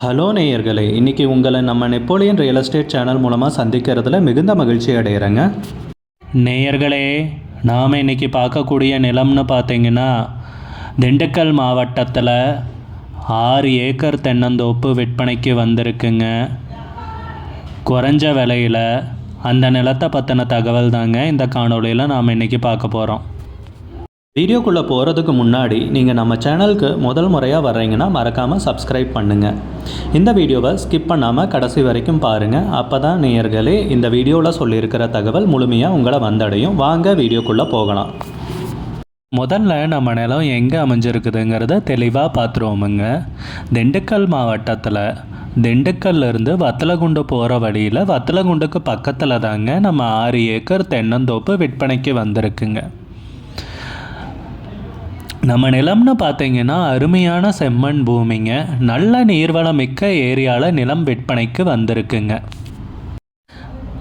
Hello நேயர்களே இன்றைக்கி உங்களை நம்ம நெப்போலியன் ரியல் எஸ்டேட் சேனல் மூலமாக சந்திக்கிறதுல மிகுந்த மகிழ்ச்சி அடைகிறேங்க நேயர்களே நாம் இன்றைக்கி பார்க்கக்கூடிய நிலம்னு பார்த்தீங்கன்னா திண்டுக்கல் மாவட்டத்தில் ஆறு ஏக்கர் தென்னந்தோப்பு விற்பனைக்கு வந்திருக்குங்க. குறைஞ்ச விலையில் அந்த நிலத்தை பற்றின தகவல் தாங்க இந்த காணொலியில் நாம் இன்றைக்கி பார்க்க போகிறோம் வீடியோக்குள்ளே போகிறதுக்கு முன்னாடி நீங்கள் நம்ம சேனலுக்கு முதல் முறையாக வர்றீங்கன்னா மறக்காமல் சப்ஸ்கிரைப் பண்ணுங்கள் இந்த வீடியோவை ஸ்கிப் பண்ணாமல் கடைசி வரைக்கும் பாருங்கள் அப்போ தான் நேயர்களே இந்த வீடியோவில் சொல்லியிருக்கிற தகவல் முழுமையாக உங்களை வந்தடையும். வாங்க வீடியோக்குள்ளே போகலாம். முதல்ல நம்ம நிலம் எங்கே அமைஞ்சிருக்குதுங்கிறத தெளிவாக பார்த்துருவோமுங்க திண்டுக்கல் மாவட்டத்தில் திண்டுக்கல்லேருந்து வத்தலகுண்டு போகிற வழியில் வத்தலகுண்டுக்கு பக்கத்தில் தாங்க நம்ம ஆறு ஏக்கர் தென்னந்தோப்பு விற்பனைக்கு வந்திருக்குங்க. நம்ம நிலம்னு பார்த்தீங்கன்னா அருமையான செம்மண் பூமிங்க. நல்ல நீர்வளம் மிக்க ஏரியாவில் நிலம் விற்பனைக்கு வந்திருக்குங்க.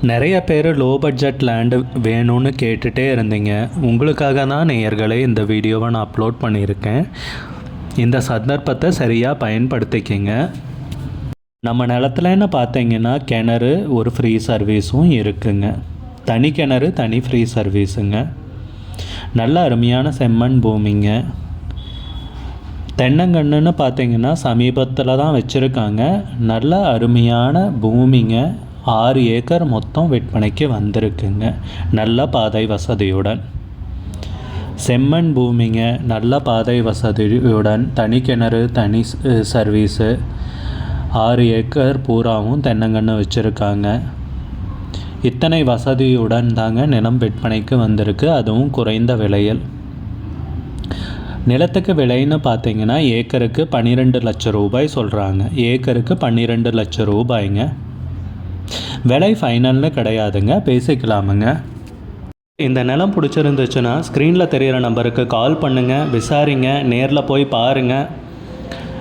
நிறைய பேர் லோ பட்ஜெட் லேண்டு வேணும்னு கேட்டுகிட்டே இருந்தீங்க. உங்களுக்காக தான் நேயர்களே இந்த வீடியோவை நான் அப்லோட் பண்ணியிருக்கேன். இந்த சந்தர்ப்பத்தை சரியாக பயன்படுத்திக்கிங்க. நம்ம நிலத்துலன்னு பார்த்தீங்கன்னா கிணறு ஒரு ஃப்ரீ சர்வீஸும் இருக்குங்க. தனி கிணறு தனி ஃப்ரீ சர்வீஸுங்க நல்ல அருமையான செம்மண் பூமிங்க. தென்னங்கன்றுன்னு பார்த்தீங்கன்னா சமீபத்தில் தான் வச்சுருக்காங்க. நல்ல அருமையான பூமிங்க. ஆறு ஏக்கர் மொத்தம் விற்பனைக்கு வந்திருக்குங்க. நல்ல பாதை வசதியுடன். செம்மண் பூமிங்க. நல்ல பாதை வசதியுடன். தனி கிணறு தனி சர்வீஸு ஆறு ஏக்கர் பூராவும் தென்னங்கன்று வச்சுருக்காங்க. இத்தனை வசதியுடன் தாங்க நிலம் விற்பனைக்கு வந்திருக்கு அதுவும் குறைந்த விலையில். நிலத்துக்கு விலைன்னு பார்த்தீங்கன்னா ஏக்கருக்கு பன்னிரெண்டு லட்சம் ரூபாய் சொல்கிறாங்க ஏக்கருக்கு பன்னிரெண்டு லட்சம் ரூபாய்ங்க. விலை ஃபைனல்னு கிடையாதுங்க. பேசிக்கலாமுங்க. இந்த நிலம் பிடிச்சிருந்துச்சுன்னா ஸ்க்ரீனில் தெரிகிற நம்பருக்கு கால் பண்ணுங்கள் விசாரிங்க நேரில் போய் பாருங்கள்